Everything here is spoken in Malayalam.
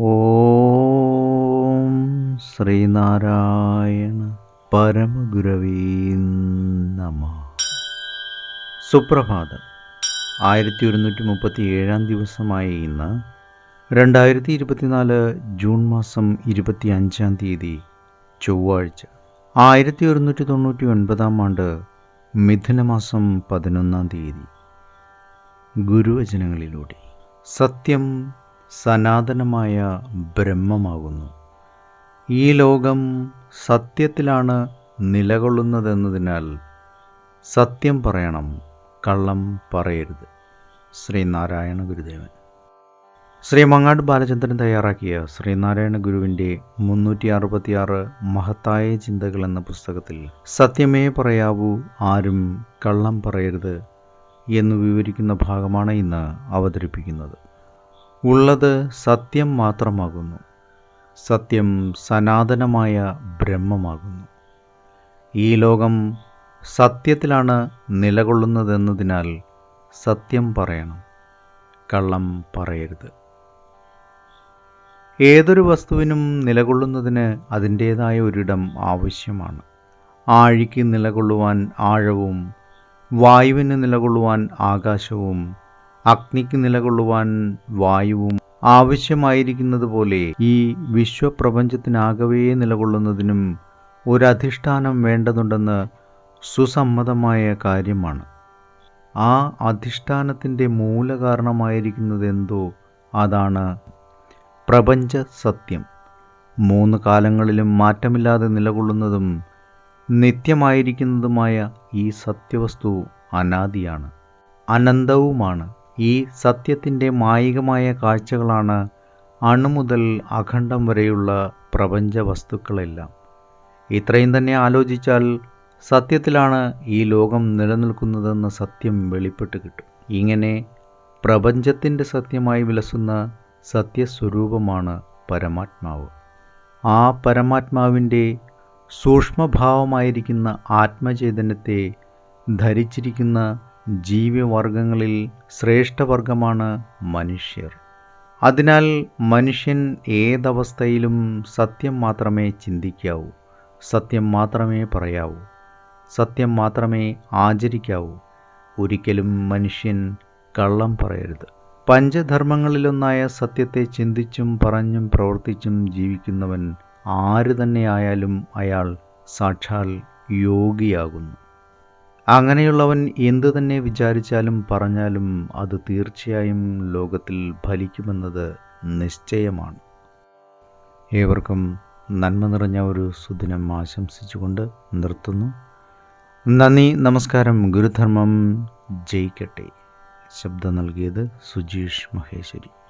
ഓം ശ്രീനാരായണ പരമഗുരവീ നമ. സുപ്രഭാതം. ആയിരത്തി ഒരുന്നൂറ്റി മുപ്പത്തി ഏഴാം ദിവസമായ ഇന്ന് രണ്ടായിരത്തി ഇരുപത്തിനാല് ജൂൺ മാസം ഇരുപത്തി അഞ്ചാം തീയതി ചൊവ്വാഴ്ച. ആയിരത്തി ഒരുന്നൂറ്റി തൊണ്ണൂറ്റി ഒൻപതാം ആണ്ട് മിഥുനമാസം പതിനൊന്നാം തീയതി. ഗുരുവചനങ്ങളിലൂടെ. സത്യം സനാതനമായ ബ്രഹ്മമാകുന്നു. ഈ ലോകം സത്യത്തിലാണ് നിലകൊള്ളുന്നതെന്നതിനാൽ സത്യം പറയണം കള്ളം പറയരുത്. ശ്രീനാരായണ ഗുരുദേവൻ. ശ്രീ മങ്ങാട് ബാലചന്ദ്രൻ തയ്യാറാക്കിയ ശ്രീനാരായണ ഗുരുവിന്റെ മുന്നൂറ്റി അറുപത്തിയാറ് മഹത്തായ ചിന്തകൾ എന്ന പുസ്തകത്തിൽ സത്യമേ പറയാവൂ ആരും കള്ളം പറയരുത് എന്ന് വിവരിക്കുന്ന ഭാഗമാണ് ഇന്ന് അവതരിപ്പിക്കുന്നത്. ഉള്ളത് സത്യം മാത്രമാകുന്നു. സത്യം സനാതനമായ ബ്രഹ്മമാകുന്നു. ഈ ലോകം സത്യത്തിലാണ് നിലകൊള്ളുന്നതെന്നതിനാൽ സത്യം പറയണം. കള്ളം പറയരുത്. ഏതൊരു വസ്തുവിനും നിലകൊള്ളുന്നതിന് അതിന്റേതായ ഒരിടം ആവശ്യമാണ്. ആഴിക്ക് നിലകൊള്ളുവാൻ ആഴവും വായുവിന് നിലകൊള്ളുവാൻ ആകാശവും അഗ്നിക്ക് നിലകൊള്ളുവാൻ വായുവും ആവശ്യമായിരിക്കുന്നത് പോലെ ഈ വിശ്വപ്രപഞ്ചത്തിനാകവേ നിലകൊള്ളുന്നതിനും ഒരധിഷ്ഠാനം വേണ്ടതുണ്ടെന്ന് സുസമ്മതമായ കാര്യമാണ്. ആ അധിഷ്ഠാനത്തിന്റെ മൂലകാരണമായിരിക്കുന്നത് എന്തോ അതാണ് പ്രപഞ്ച സത്യം മൂന്ന് കാലങ്ങളിലും മാറ്റമില്ലാതെ നിലകൊള്ളുന്നതും നിത്യമായിരിക്കുന്നതുമായ ഈ സത്യവസ്തു അനാദിയാണ് അനന്തവുമാണ്. ഈ സത്യത്തിന്റെ മായികമായ കാഴ്ചകളാണ് അണുമുതൽ അഖണ്ഡം വരെയുള്ള പ്രപഞ്ച വസ്തുക്കളെല്ലാം. ഇത്രയും തന്നെ ആലോചിച്ചാൽ സത്യത്തിലാണ് ഈ ലോകം നിലനിൽക്കുന്നതെന്ന സത്യം വെളിപ്പെട്ട് കിട്ടും. ഇങ്ങനെ പ്രപഞ്ചത്തിന്റെ സത്യമായി വിലസുന്ന സത്യസ്വരൂപമാണ് പരമാത്മാവ്. ആ പരമാത്മാവിന്റെ സൂക്ഷ്മഭാവമായിരിക്കുന്ന ആത്മചൈതന്യത്തെ ധരിച്ചിരിക്കുന്ന ജീവിവർഗങ്ങളിൽ ശ്രേഷ്ഠവർഗമാണ് മനുഷ്യർ. അതിനാൽ മനുഷ്യൻ ഏതവസ്ഥയിലും സത്യം മാത്രമേ ചിന്തിക്കാവൂ സത്യം മാത്രമേ പറയാവൂ സത്യം മാത്രമേ ആചരിക്കാവൂ. ഒരിക്കലും മനുഷ്യൻ കള്ളം പറയരുത്. പഞ്ചധർമ്മങ്ങളിലൊന്നായ സത്യത്തെ ചിന്തിച്ചും പറഞ്ഞും പ്രവർത്തിച്ചും ജീവിക്കുന്നവൻ ആര് തന്നെയായാലും അയാൾ സാക്ഷാൽ യോഗിയാകുന്നു. അങ്ങനെയുള്ളവൻ എന്തു തന്നെ വിചാരിച്ചാലും പറഞ്ഞാലും അത് തീർച്ചയായും ലോകത്തിൽ ഫലിക്കുമെന്നത് നിശ്ചയമാണ്. ഏവർക്കും നന്മ നിറഞ്ഞ ഒരു സുദിനം ആശംസിച്ചുകൊണ്ട് നിർത്തുന്നു. നന്ദി നമസ്കാരം. ഗുരുധർമ്മം ജയിക്കട്ടെ. ശബ്ദം നൽകിയത് സുജീഷ് മഹേശ്വരി.